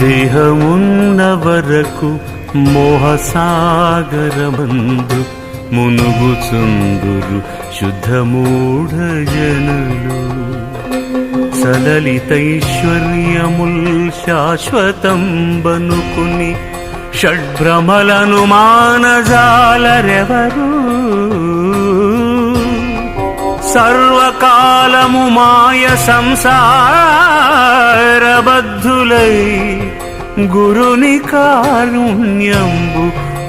దేహమున్న వరకు మోహసాగరమందు మునుగుచుందురు శుద్ధమూఢ జనులు సలలితైశ్వర్యముల్ శాశ్వతం బనుకుని షడ్భ్రమలను మానజాలరెవరు? సర్వకాలము మాయ సంసారబద్ధులై గురుని కారుణ్యంబు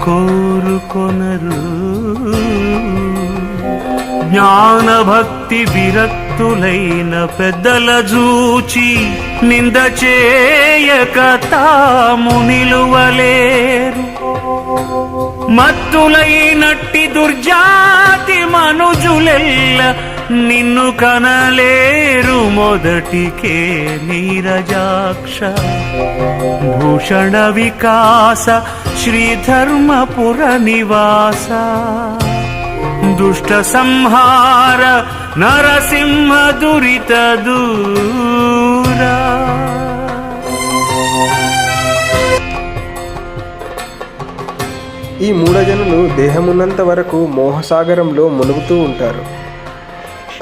కోరుకొనరు. జ్ఞానభక్తి విరక్తులైన పెద్దల జూచి నింద చేయక తాము నిలువలేరు. మత్తులైనట్టి దుర్జాతి మనుజులెల్ల నిన్ను కనలేరు మొదటికే నీరజాక్ష. భూషణ వికాస శ్రీధర్మపుర నివాస. దుష్ట సంహార నరసింహ దురిత దూరా. ఈ మూఢజనులు దేహమున్నంత వరకు మోహసాగరంలో మునుగుతూ ఉంటారు.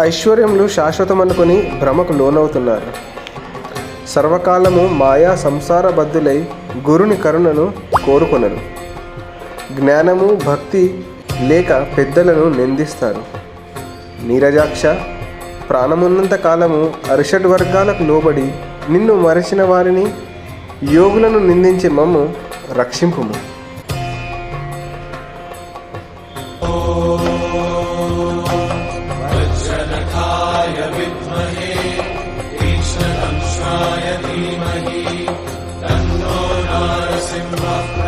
ఐశ్వర్యములు శాశ్వతమనుకొని భ్రమకు లోనవుతున్నారు. సర్వకాలము మాయా సంసారబద్ధులై గురుని కరుణను కోరుకొనరు. జ్ఞానము భక్తి లేక పెద్దలను నిందిస్తారు. నీరజాక్ష ప్రాణమున్నంత కాలము అరిషడ్ వర్గాలకు లోబడి నిన్ను మరచిన వారిని యోగులను నిందించే మమ్ము రక్షింపుము. ईश्वरंशाय धीमहि तन्नो नारसिंहः